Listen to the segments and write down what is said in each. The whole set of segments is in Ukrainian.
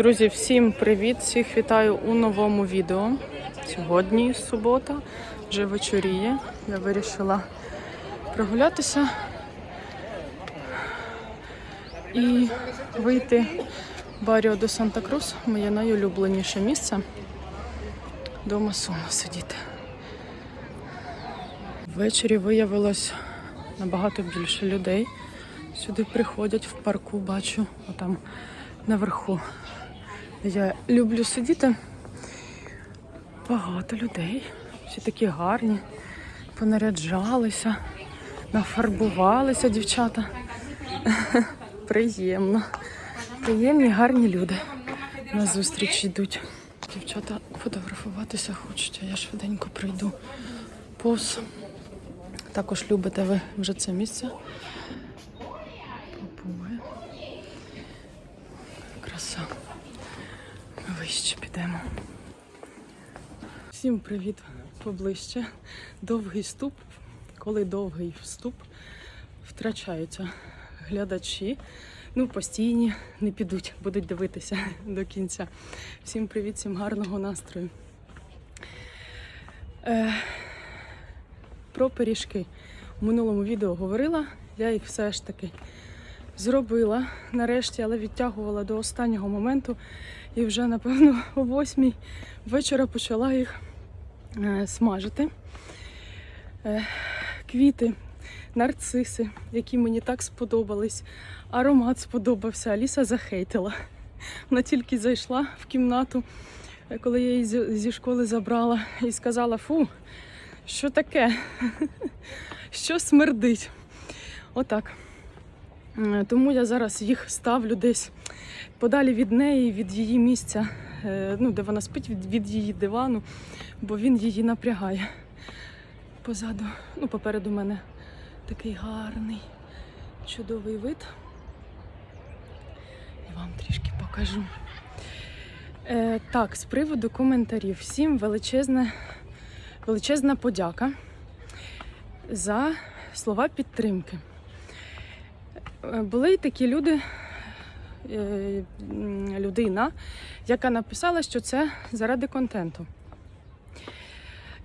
Друзі, всім привіт! Всіх вітаю у новому відео. Сьогодні субота, вже вечоріє. Я вирішила прогулятися і вийти в Баріо до Санта-Крус, моє найулюбленіше місце. Дома сумно сидіти. Ввечері виявилось набагато більше людей. Сюди приходять в парку, бачу, отам наверху. Я люблю сидіти. Багато людей. Всі такі гарні, понаряджалися, нафарбувалися дівчата. Приємно. Приємні, гарні люди на зустріч йдуть. Дівчата фотографуватися хочуть, а я швиденько прийду повз. Також любите ви вже це місце. Краса. Ми підемо. Всім привіт поближче. Довгий вступ. Коли довгий вступ, втрачаються глядачі. Ну, постійні не підуть, будуть дивитися до кінця. Всім привіт, всім гарного настрою. Е, про пиріжки. У минулому відео говорила, я їх все ж таки зробила нарешті, але відтягувала до останнього моменту. І вже, напевно, о восьмій вечора почала їх е, смажити. Е, квіти, нарциси, які мені так сподобались. Аромат сподобався. Аліса захейтила. Вона тільки зайшла в кімнату, е, коли я її зі- школи забрала, і сказала: фу, що таке? Що смердить? Отак. Е, Тому я зараз їх ставлю десь подалі від неї, від її місця, е, ну, де вона спить, від, її дивану, бо він її напрягає. Позаду, ну, попереду мене такий гарний, чудовий вид. І вам трішки покажу. Е, так, з приводу коментарів. Всім величезне, величезна подяка за слова підтримки. Е, Були такі люди, е, людина, яка написала, що це заради контенту.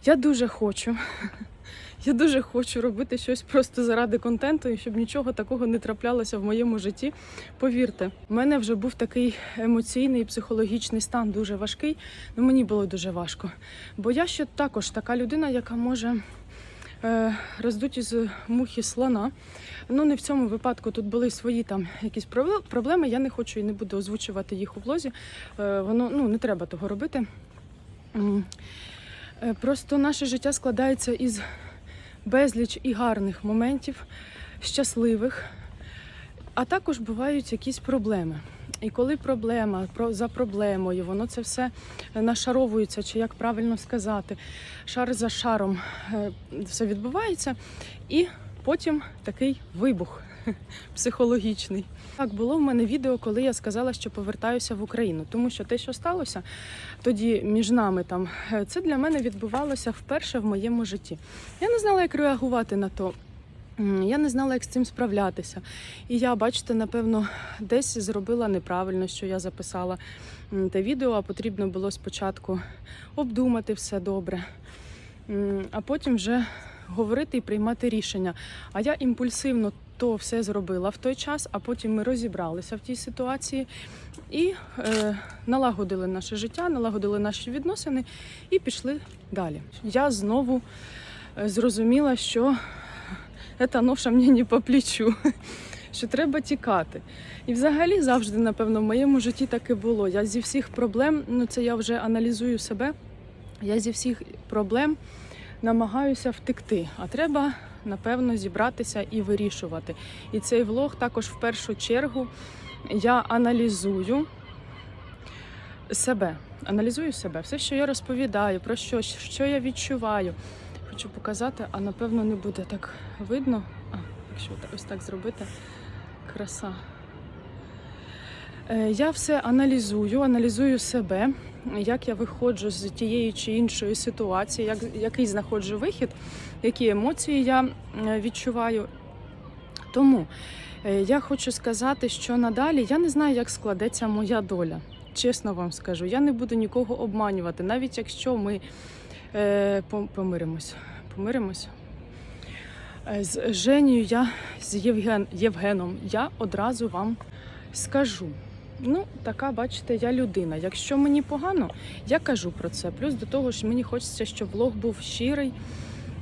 Я дуже хочу. Я дуже хочу робити щось просто заради контенту і щоб нічого такого не траплялося в моєму житті. Повірте, в мене вже був такий емоційний і психологічний стан дуже важкий. Ну мені було дуже важко. Бо я ще також така людина, яка може е, роздуть із мухи слона. Ну, не в цьому випадку тут були свої там якісь проблеми. Я не хочу і не буду озвучувати їх у влозі. Е, воно ну не треба того робити. Е, Просто наше життя складається із безліч і гарних моментів, щасливих, а також бувають якісь проблеми. І коли проблема про- за проблемою, воно це все нашаровується, чи як правильно сказати, шар за шаром е, все відбувається, і потім такий вибух психологічний. Так було в мене відео, коли я сказала, що повертаюся в Україну, тому що те, що сталося тоді між нами там, е, це для мене відбувалося вперше в моєму житті. Я не знала, як реагувати на то. Я не знала, як з цим справлятися. І я, бачите, напевно, десь зробила неправильно, що я записала те відео, а потрібно було спочатку обдумати все добре, а потім вже говорити і приймати рішення. А я імпульсивно то все зробила в той час, а потім ми розібралися в тій ситуації і е, налагодили наше життя, налагодили наші відносини і пішли далі. Я знову е, зрозуміла, що ця ноша мені не по плечу, що треба тікати. І взагалі завжди, напевно, в моєму житті так і було. Я зі всіх проблем, ну це я вже аналізую себе, я зі всіх проблем намагаюся втекти. А треба, напевно, зібратися і вирішувати. І цей влог також в першу чергу я аналізую себе. Аналізую себе, все, що я розповідаю, про що, що я відчуваю. Хочу показати, а напевно не буде так видно. А, якщо ось так зробити, краса. Е, Я все аналізую, аналізую себе, як я виходжу з тієї чи іншої ситуації, як, який знаходжу вихід, які емоції я е, відчуваю. Тому е, я хочу сказати, що надалі я не знаю, як складеться моя доля. чесно вам скажу, я не буду нікого обманювати, навіть якщо ми помиримось. Помиримось. Е, З Женію я з Євген, Євгеном я одразу вам скажу. Ну, така, бачите, я людина. Якщо мені погано, я кажу про це. Плюс до того ж, мені хочеться, щоб влог був щирий.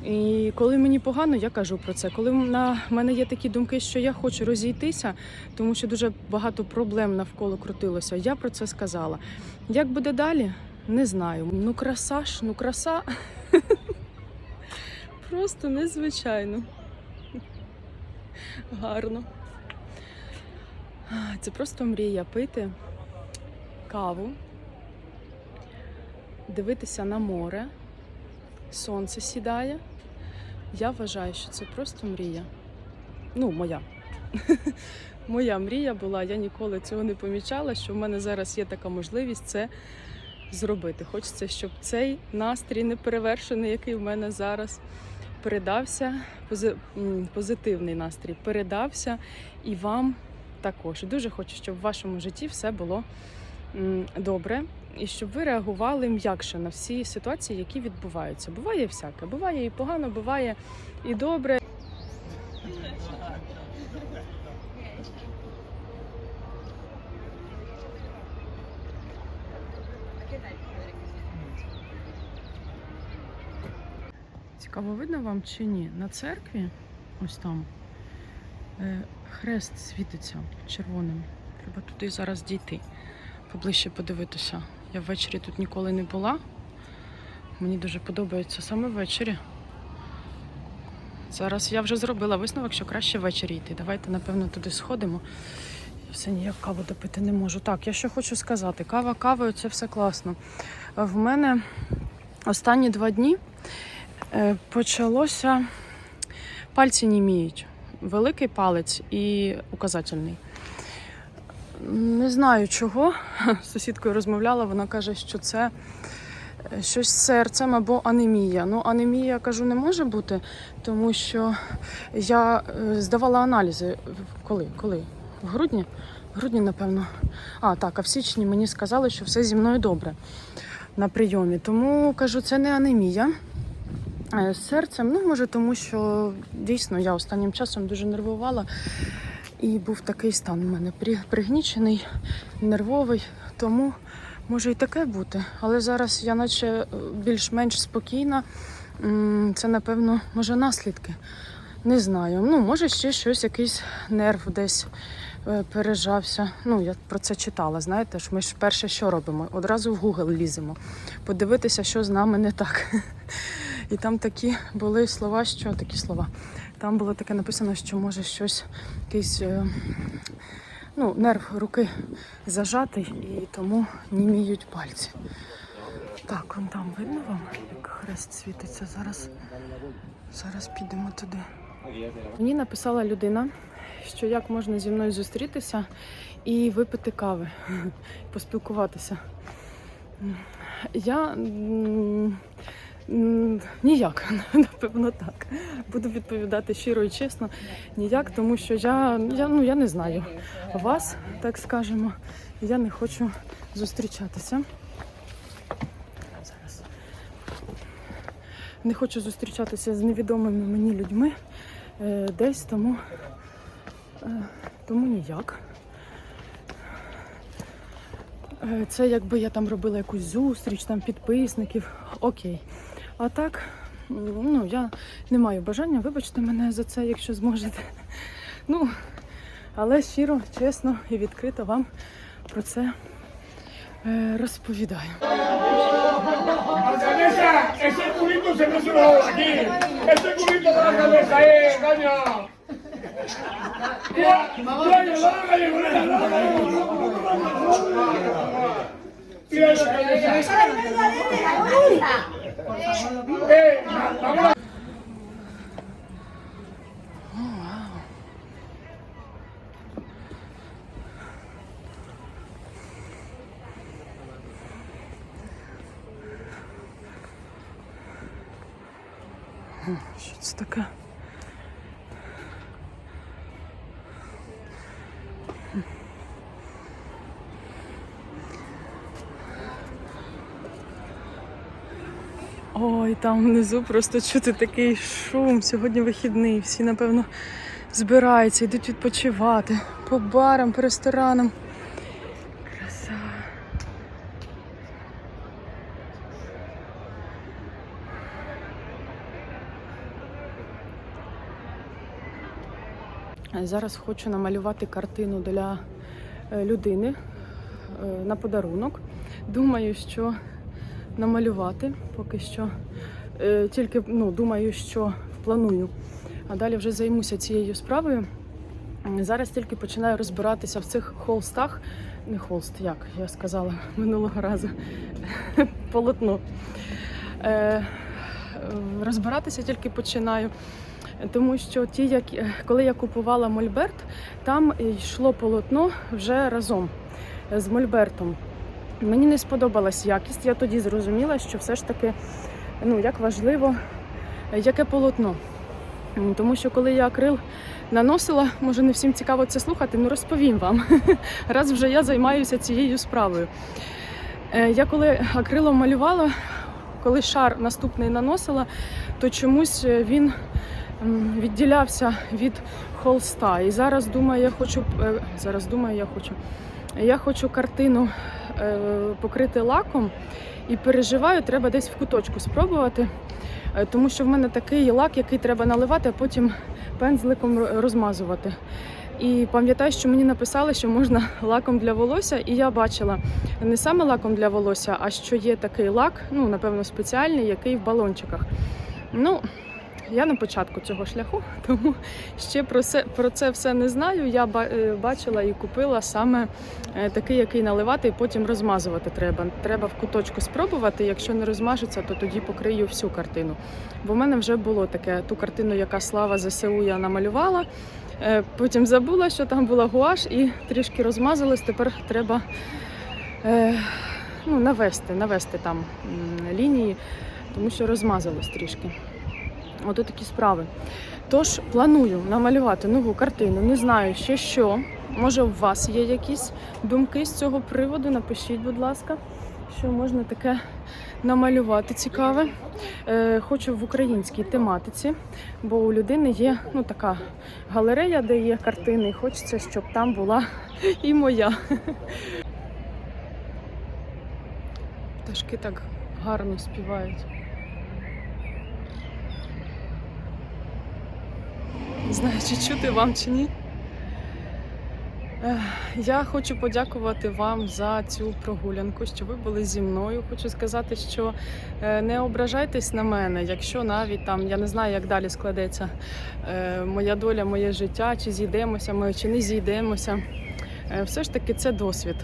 І коли мені погано, я кажу про це. Коли на мене є такі думки, що я хочу розійтися, тому що дуже багато проблем навколо крутилося, я про це сказала. Як буде далі? Не знаю. Ну, краса ж, ну краса. Просто незвичайно. Гарно. Це просто мрія пити каву, дивитися на море, сонце сідає. Я вважаю, що це просто мрія. Ну, моя. Моя мрія була, я ніколи цього не помічала, що в мене зараз є така можливість це зробити. Хочеться, щоб цей настрій неперевершений, який в мене зараз, передався, пози- позитивний настрій передався і вам також. Дуже хочу, щоб в вашому житті все було добре. І щоб ви реагували м'якше на всі ситуації, які відбуваються. Буває всяке, буває і погано, буває і добре. Цікаво, видно вам чи ні? На церкві, ось там, е, хрест світиться червоним. Треба туди зараз дійти, поближче подивитися. Я ввечері тут ніколи не була. Мені дуже подобається саме ввечері. Зараз я вже зробила висновок, що краще ввечері йти. Давайте, напевно, туди сходимо. Я все ніяк каву допити не можу. Так, я що хочу сказати: кава кавою це все класно. В мене останні два дні почалося пальці німіють. Великий палець і указательний. Не знаю чого. З сусідкою розмовляла, вона каже, що це е, щось з серцем або анемія. Ну, анемія, кажу, не може бути, тому що я е, здавала аналізи. Коли? Коли? В грудні? В грудні, напевно. А, так, а в січні мені сказали, що все зі мною добре на прийомі. Тому кажу, це не анемія. Е, серцем, ну може, тому що дійсно я останнім часом дуже нервувала. І був такий стан у мене пригнічений, нервовий, тому може і таке бути. Але зараз я наче е, більш-менш спокійна. Це, напевно, може наслідки. Не знаю. Ну, може, ще щось, якийсь нерв десь е, пережався. Ну, я про це читала. Знаєте ж, ми ж перше що робимо? Одразу в Google ліземо, подивитися, що з нами не так. І там такі були слова, що такі слова. Там було таке написано, що може щось, якийсь е, ну, нерв руки зажатий і тому німіють пальці. Так, вон там видно вам, як хрест світиться. Зараз, зараз підемо туди. Мені написала людина, що як можна зі мною зустрітися і випити кави, поспілкуватися. Я ніяк, напевно, так. Буду відповідати щиро і чесно. Ніяк, тому що я, я, ну, я не знаю вас, так скажемо. Я не хочу зустрічатися. Зараз. Не хочу зустрічатися з невідомими мені людьми е, десь, тому, е, тому ніяк. Е, Це якби я там робила якусь зустріч, там підписників, окей. А так, ну я не маю бажання, вибачте мене за це, якщо зможете. Ну, але щиро, чесно і відкрито вам про це е, розповідаю. ¡La cabeza! ¡Ese culito se me suena aquí! ¡Ese culito de la cabeza, eh. ¡Eh, vamos a... Що це таке? Ой, там внизу просто чути такий шум. Сьогодні вихідний. Всі, напевно, збираються, йдуть відпочивати по барам, по ресторанам. Краса. Зараз хочу намалювати картину для е, людини е, на подарунок. Думаю, що намалювати поки що. Е, Тільки ну, думаю, що планую. А далі вже займуся цією справою. Зараз тільки починаю розбиратися в цих холстах. Не холст, як я сказала минулого разу. Полотно. Е, розбиратися тільки починаю. Тому що ті, як коли я купувала Мольберт, там йшло полотно вже разом з Мольбертом. Мені не сподобалась якість. Я тоді зрозуміла, що все ж таки ну, як важливо, яке полотно. Тому що коли я акрил наносила, може не всім цікаво це слухати, ну розповім вам. Раз вже я займаюся цією справою. Е, Я коли акрилом малювала, коли шар наступний наносила, то чомусь е, він відділявся від холста. І зараз думаю, я хочу е, зараз думаю, я хочу. Я хочу картину е, покрити лаком і переживаю, треба десь в куточку спробувати, Е, тому що в мене такий лак, який треба наливати, а потім пензликом розмазувати. І пам'ятаю, що мені написали, що можна лаком для волосся, і я бачила не саме лаком для волосся, а що є такий лак, ну напевно, спеціальний, який в балончиках. Ну, я на початку цього шляху, тому ще про це, про це все не знаю. Я е, бачила і купила саме е, такий, який наливати і потім розмазувати треба. Треба в куточку спробувати. Якщо не розмажеться, то тоді покрию всю картину. Бо в мене вже було таке ту картину, яка слава ЗСУ я намалювала. Е, Потім забула, що там була гуаш, і трішки розмазалась. Тепер треба ну, навести, навести там лінії, тому що розмазалось трішки. Ото такі справи. Тож планую намалювати нову картину. Не знаю ще що. Може, у вас є якісь думки з цього приводу? Напишіть, будь ласка, що можна таке намалювати цікаве. Е, хочу в українській тематиці, бо у людини є ну, така галерея, де є картини, і хочеться, щоб там була і моя. Пташки так гарно співають. Не знаю, чи чути вам чи ні. Я хочу подякувати вам за цю прогулянку, що ви були зі мною. Хочу сказати, що е, не ображайтесь на мене, якщо навіть там я не знаю, як далі складеться е, моя доля, моє життя, чи зійдемося ми, чи не зійдемося. Е, Все ж таки, це досвід.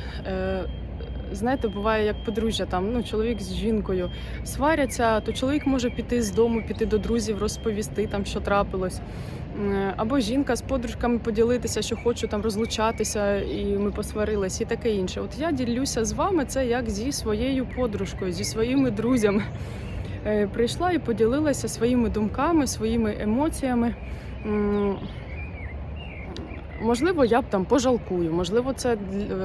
Знаєте, буває як подружжя, там ну чоловік з жінкою сваряться, то чоловік може піти з дому, піти до друзів, розповісти там, що трапилось. Е, Або жінка з подружками поділитися, що хочу там розлучатися, і ми посварились, і таке інше. От я ділюся з вами це як зі своєю подружкою, зі своїми друзями. Е, Прийшла і поділилася своїми думками, своїми емоціями. Можливо, я б там пожалкую. Можливо, це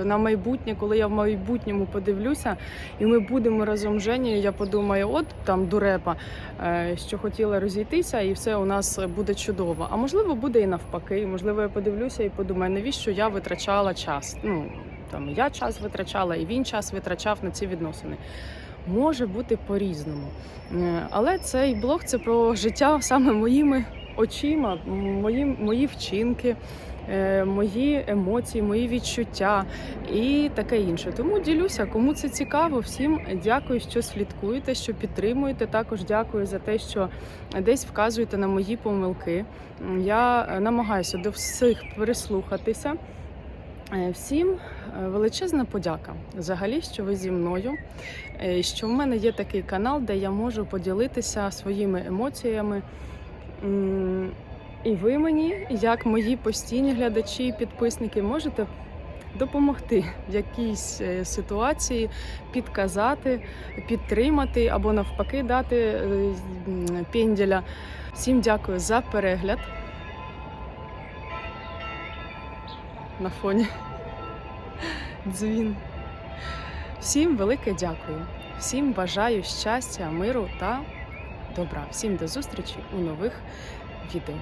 на майбутнє, коли я в майбутньому подивлюся, і ми будемо разом з Женєю, Я подумаю, от там дурепа, е, що хотіла розійтися, і все у нас буде чудово. А можливо, буде і навпаки. Можливо, я подивлюся і подумаю, навіщо я витрачала час. Ну там я час витрачала, і він час витрачав на ці відносини. Може бути по-різному. Е, Але цей блог це про життя саме моїми очима, мої, мої вчинки. Е, Мої емоції, мої відчуття і таке інше. Тому ділюся, кому це цікаво. Всім дякую, що слідкуєте, що підтримуєте. Також дякую за те, що десь вказуєте на мої помилки. Я намагаюся до всіх прислухатися. Е, Всім е, величезна подяка взагалі, що ви зі мною. Що в мене є такий канал, де я можу поділитися своїми емоціями. І ви мені, як мої постійні глядачі і підписники, можете допомогти в якійсь е, ситуації, підказати, підтримати або навпаки дати е, пенділя. Всім дякую за перегляд. На фоні дзвін. Всім велике дякую. Всім бажаю щастя, миру та добра. Всім до зустрічі у нових відео.